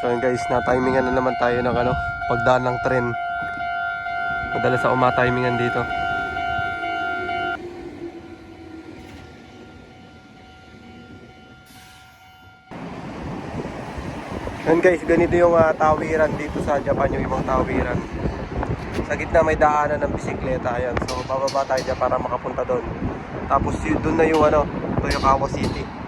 So yun guys, na-timingan na naman tayo ng ano, pagdaan ng tren. Madalas ako ma-timingan dito. Yan guys, ganito yung ah, tawiran dito sa Japan, yung ibang tawiran. Sa gitna may daanan ng bisikleta, ayan. So bababa tayo dyan para makapunta doon. Tapos doon na yung ano, Toyokawa City.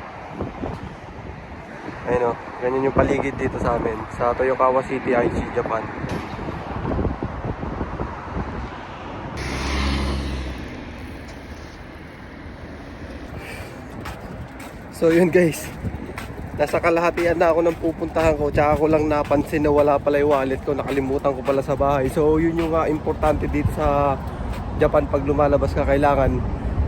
Ayun o, ganyan yung paligid dito sa amin. Sa Toyokawa City, Aichi, Japan. So yun guys, nasa kalahatian na ako ng pupuntahan ko tsaka ko lang napansin na wala pala yung wallet ko nakalimutan ko pala sa bahay so yun yung uh, importante dito sa Japan pag lumalabas ka kailangan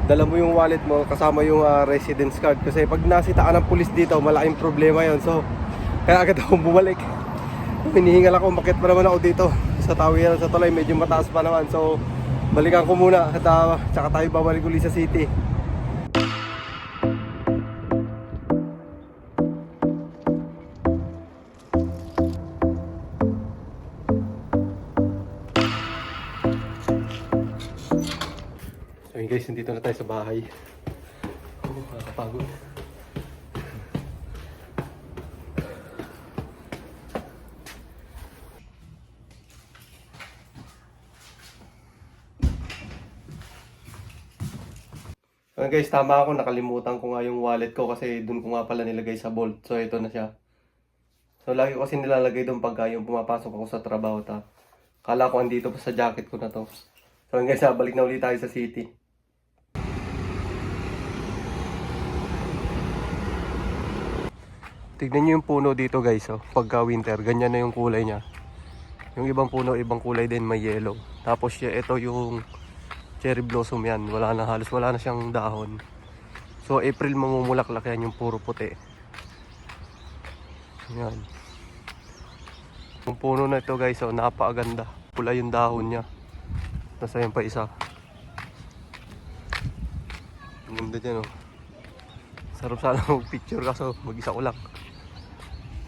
dala mo yung wallet mo kasama yung uh, residence card. Kasi pag nasita ka ng pulis dito malaking problema yon so kaya agad akong bumalik. Hinihingal ako makit pa naman ako dito. Sa tawiran sa tulay medyo mataas pa naman. So balikan ko muna at uh, tsaka tayo babalik uli sa city So yun guys, nandito na tayo sa bahay. Oh, nakakapagod. So guys, tama ako. Nakalimutan ko nga yung wallet ko kasi dun ko nga pala nilagay sa vault. So ito na siya. So lagi ko kasi nilalagay doon pagka yung pumapasok ako sa trabaho ta. Kala ko andito pa sa jacket ko na to. So guys, ah, balik na ulit tayo sa city. Tignan nyo yung puno dito guys, oh. pagka winter, ganyan na yung kulay niya. Yung ibang puno, ibang kulay din, may yellow. Tapos ito yung cherry blossom yan, wala na halos, wala na siyang dahon. So April mamumulaklak yan yung puro puti. Yan. Yung puno na ito guys, oh, napakaganda. Pula yung dahon niya. Nasa yan pa isa. Ang ganda dyan oh. Sarap sana mag-picture kaso mag-isa ko lang.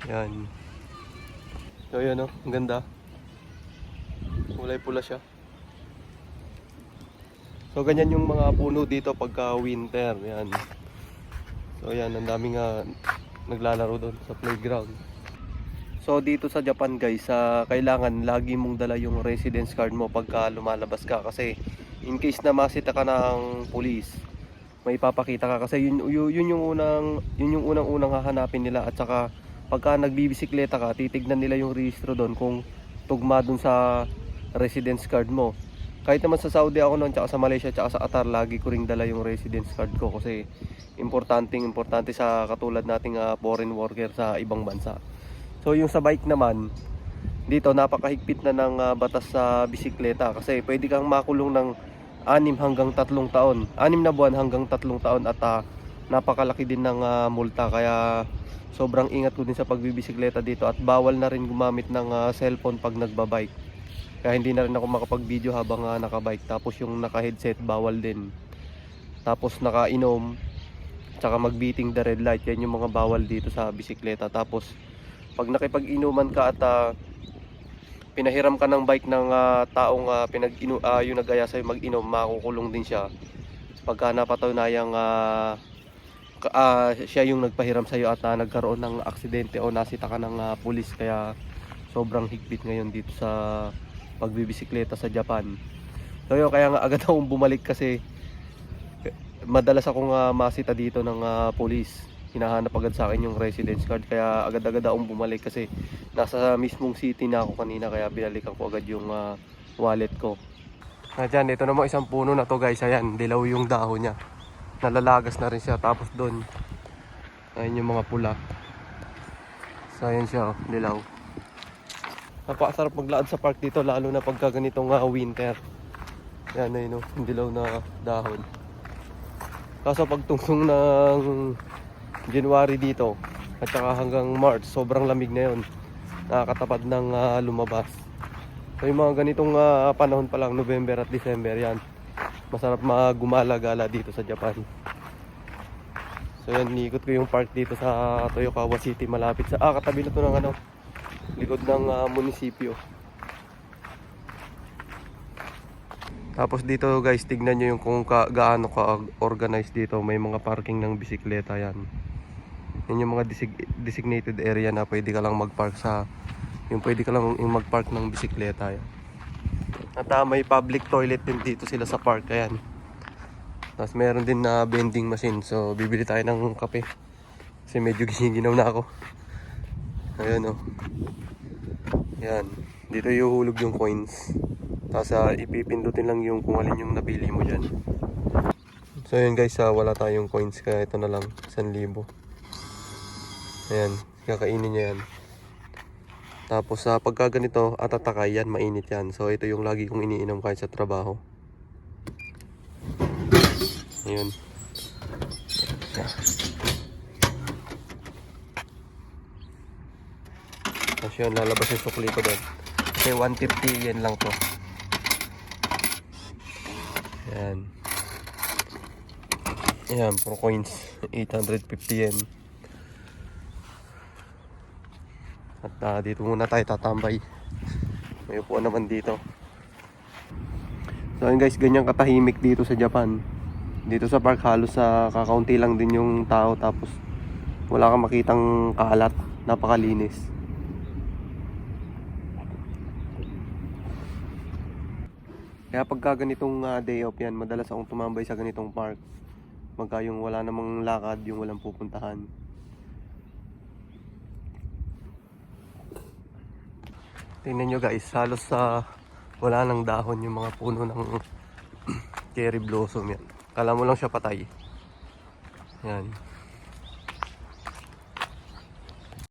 Yan. So yan oh, ang ganda. Kulay pula siya. So ganyan yung mga puno dito pagka winter. Yan. So yan, ang daming nga naglalaro doon sa playground. So dito sa Japan guys, ah, kailangan lagi mong dala yung residence card mo pagka lumalabas ka kasi in case na masita ka ng police, may ipapakita ka kasi yun, yun, yun yung unang yun yung unang unang hahanapin nila at saka pagka nagbibisikleta ka, titignan nila yung rehistro doon kung tugma doon sa residence card mo. Kahit naman sa Saudi ako noon, tsaka sa Malaysia, tsaka sa Qatar, lagi ko ring dala yung residence card ko kasi importanteng importante sa katulad nating ah, foreign worker sa ibang bansa. So yung sa bike naman, dito napakahigpit na ng ah, batas sa bisikleta kasi pwede kang makulong ng 6 hanggang 3 taon. 6 na buwan hanggang 3 taon at ah, napakalaki din ng ah, multa kaya sobrang ingat ko din sa pagbibisikleta dito at bawal na rin gumamit ng ah, cellphone pag nagbabike. Kaya hindi na rin ako makapag-video habang ah, nakabike. Tapos yung naka-headset bawal din. Tapos nakainom tsaka mag-beating the red light. Yan yung mga bawal dito sa bisikleta. Tapos pag nakipag-inuman ka at ah, pinahiram ka ng bike ng ah, taong uh, pinag ah, yung nagaya sa'yo mag-inom, makukulong din siya. Pagka napatunayang ah, ah, siya yung nagpahiram sa'yo at ah, nagkaroon ng aksidente o nasita ka ng ah, pulis kaya sobrang higpit ngayon dito sa pagbibisikleta sa Japan. So yun, kaya nga agad akong bumalik kasi madalas akong ah, masita dito ng ah, pulis hinahanap agad sa akin yung residence card kaya agad-agad akong bumalik kasi nasa mismong city na ako kanina kaya binalikan ko agad yung ah, wallet ko. Dyan, ito naman isang puno na to guys, ayan, dilaw yung dahon niya. Nalalagas na rin siya tapos doon, ayan yung mga pula. So ayan siya, oh, dilaw. Napakasarap maglaan sa park dito lalo na pagka ganitong ah, winter. Yan ayun, oh, yung dilaw na dahon. Kaso pagtungtong ng January dito at saka hanggang March, sobrang lamig na yon. Nakakatapad ng ah, lumabas. So yung mga ganitong ah, panahon pa lang, November at December yan. Masarap magumala-gala dito sa Japan. So yan, niikot ko yung park dito sa Toyokawa City malapit sa, ah katabi na to ng ano, likod ng ah, munisipyo. Tapos dito guys, tignan nyo yung kung ka, gaano ka organized dito. May mga parking ng bisikleta yan. Yan yung mga desig- designated area na pwede ka lang mag-park sa yung pwede ka lang yung mag-park ng bisikleta yan. At ah, may public toilet din dito sila sa park. Ayan. Tapos meron din na vending machine. So bibili tayo ng kape. Kasi medyo giniginaw na ako. Ayun oh. Yan. Dito ihuhulog yung coins. Tapos ah, ipipindutin lang yung kung alin yung nabili mo dyan. So yun guys, ah, wala tayong coins kaya ito na lang, 1,000. Ayan, kakainin niya yan. Tapos sa pagka ganito, atatakay yan, mainit yan. So ito yung lagi kong iniinom kahit sa trabaho. Ayun. Tapos yun, lalabas yung sukli ko doon. Kasi 150 yen lang to. Ayan. Ayan, pro coins. 850 yen. At ah, dito muna tayo tatambay. May upuan naman dito. So ayun guys, ganyan katahimik dito sa Japan. Dito sa park halos sa kakaunti lang din yung tao tapos wala kang makitang kalat. Napakalinis. Kaya pagka ganitong ah, day off yan, madalas akong tumambay sa ganitong park. Magka yung wala namang lakad, yung walang pupuntahan. Tingnan nyo guys, halos sa wala nang dahon yung mga puno ng cherry blossom yan. Kala mo lang siya patay. Yan.